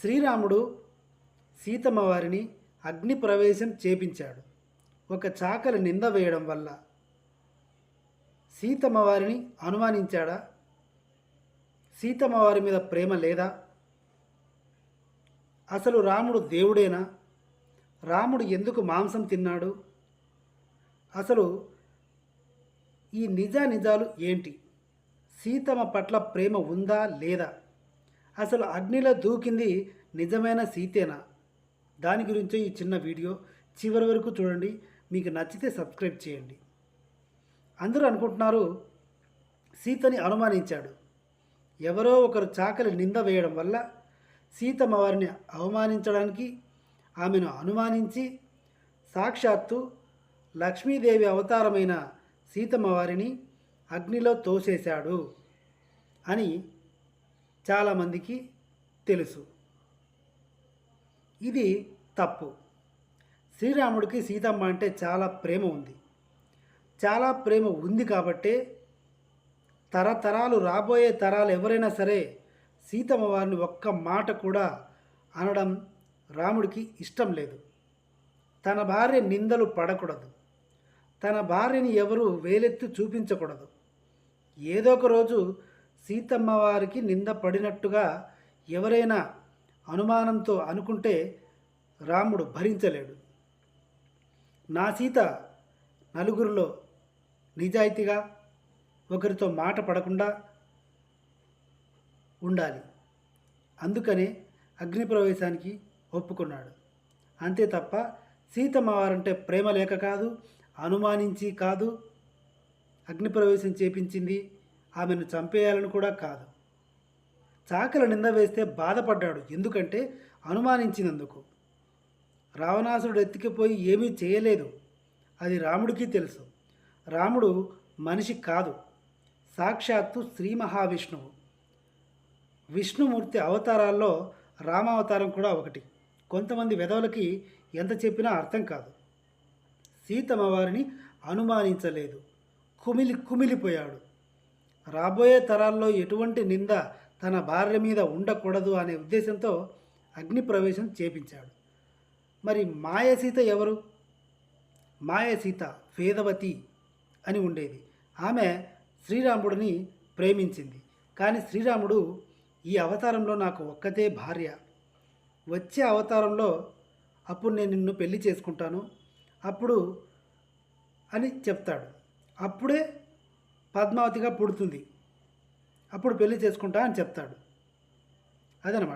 శ్రీరాముడు సీతమ్మ వారిని అగ్ని ప్రవేశం చేపించాడు. ఒక చాకలి నింద వేయడం వల్ల సీతమ్మ వారిని అనుమానించాడా? సీతమ్మ వారి మీద ప్రేమ లేదా? అసలు రాముడు దేవుడేనా? రాముడు ఎందుకు మాంసం తిన్నాడు? అసలు ఈ నిజా నిజాలు ఏంటి? సీతమ్మ పట్ల ప్రేమ ఉందా లేదా? అసలు అగ్నిలో దూకింది నిజమైన సీతేనా? దాని గురించే ఈ చిన్న వీడియో. చివరి వరకు చూడండి. మీకు నచ్చితే సబ్స్క్రైబ్ చేయండి. అందరూ అనుకుంటున్నారు సీతని అనుమానించాడు ఎవరో ఒకరు చాకలి నింద వేయడం వల్ల సీతమ్మ వారిని అవమానించడానికి ఆమెను అనుమానించి సాక్షాత్తు లక్ష్మీదేవి అవతారమైన సీతమ్మ వారిని అగ్నిలో తోసేశాడు అని చాలామందికి తెలుసు. ఇది తప్పు. శ్రీరాముడికి సీతమ్మ అంటే చాలా ప్రేమ ఉంది. చాలా ప్రేమ ఉంది కాబట్టే తరతరాలు రాబోయే తరాలు ఎవరైనా సరే సీతమ్మ వారిని ఒక్క మాట కూడా అనడం రాముడికి ఇష్టం లేదు. తన భార్య నిందలు పడకూడదు. తన భార్యని ఎవరు వేలెత్తి చూపించకూడదు. ఏదో ఒక రోజు సీతమ్మ వారికి నింద పడినట్టుగా ఎవరైనా అనుమానంతో అనుకుంటే రాముడు భరించలేడు. నా సీత నలుగురిలో నిజాయితీగా ఒకరితో మాట పడకుండా ఉండాలి. అందుకనే అగ్నిప్రవేశానికి ఒప్పుకున్నాడు. అంతే తప్ప సీతమ్మ వారంటే ప్రేమ లేక కాదు అనుమానించి కాదు అగ్నిప్రవేశం చేపించింది ఆమెను చంపేయాలని కూడా కాదు. చాకల నింద వేస్తే బాధపడ్డాడు. ఎందుకంటే అనుమానించినందుకు. రావణాసురుడు ఎత్తికిపోయి ఏమీ చేయలేదు. అది రాముడికి తెలుసు. రాముడు మనిషి కాదు. సాక్షాత్తు శ్రీ మహావిష్ణువు. విష్ణుమూర్తి అవతారాల్లో రామావతారం కూడా ఒకటి. కొంతమంది వెధవులకి ఎంత చెప్పినా అర్థం కాదు. సీతమ్మ వారిని అనుమానించలేదు. కుమిలి కుమిలిపోయాడు. రాబోయే తరాల్లో ఎటువంటి నింద తన భార్య మీద ఉండకూడదు అనే ఉద్దేశంతో అగ్నిప్రవేశం చేపించాడు. మరి మాయసీత ఎవరు? మాయసీత వేదవతి అని ఉండేది. ఆమె శ్రీరాముడిని ప్రేమించింది. కానీ శ్రీరాముడు ఈ అవతారంలో నాకు ఒక్కతే భార్య. వచ్చే అవతారంలో అప్పుడు నేను నిన్ను పెళ్ళి చేసుకుంటాను. అప్పుడు అని చెప్తాడు. అప్పుడే పద్మావతిగా పుడుతుంది. అప్పుడు పెళ్ళి చేసుకుంటా అని చెప్తాడు. అదనమాట.